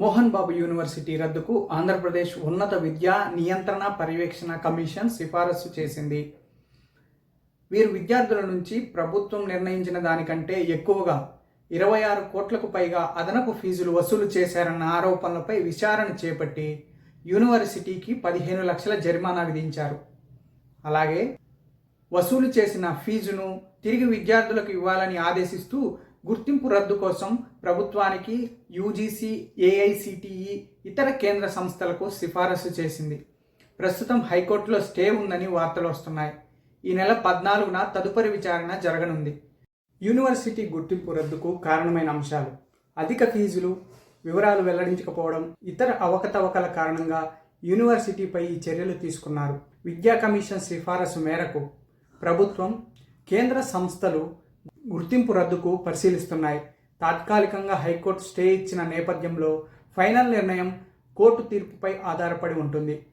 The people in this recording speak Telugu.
మోహన్ బాబు యూనివర్సిటీ రద్దుకు ఆంధ్రప్రదేశ్ ఉన్నత విద్యా నియంత్రణ పర్యవేక్షణ కమిషన్ సిఫారసు చేసింది. వీరు విద్యార్థుల నుంచి ప్రభుత్వం నిర్ణయించిన దానికంటే ఎక్కువగా ఇరవై ఆరు కోట్లకు పైగా అదనపు ఫీజులు వసూలు చేశారన్న ఆరోపణలపై విచారణ చేపట్టి యూనివర్సిటీకి పదిహేను లక్షల జరిమానా విధించారు. అలాగే వసూలు చేసిన ఫీజును తిరిగి విద్యార్థులకు ఇవ్వాలని ఆదేశిస్తూ గుర్తింపు రద్దు కోసం ప్రభుత్వానికి యూజీసీ ఏఐసిటిఈ ఇతర కేంద్ర సంస్థలకు సిఫారసు చేసింది. ప్రస్తుతం హైకోర్టులో స్టే ఉందని వార్తలు వస్తున్నాయి. ఈ నెల పద్నాలుగున తదుపరి విచారణ జరగనుంది. యూనివర్సిటీ గుర్తింపు రద్దుకు కారణమైన అంశాలు. అధిక ఫీజులు వివరాలు వెల్లడించకపోవడం ఇతర అవకతవకల కారణంగా యూనివర్సిటీపై ఈ చర్యలు తీసుకున్నారు. విద్యా కమిషన్ సిఫారసు మేరకు ప్రభుత్వం కేంద్ర సంస్థలు గుర్తింపు రద్దుకు పరిశీలిస్తున్నాయి. తాత్కాలికంగా హైకోర్టు స్టే ఇచ్చిన నేపథ్యంలో ఫైనల్ నిర్ణయం కోర్టు తీర్పుపై ఆధారపడి ఉంటుంది.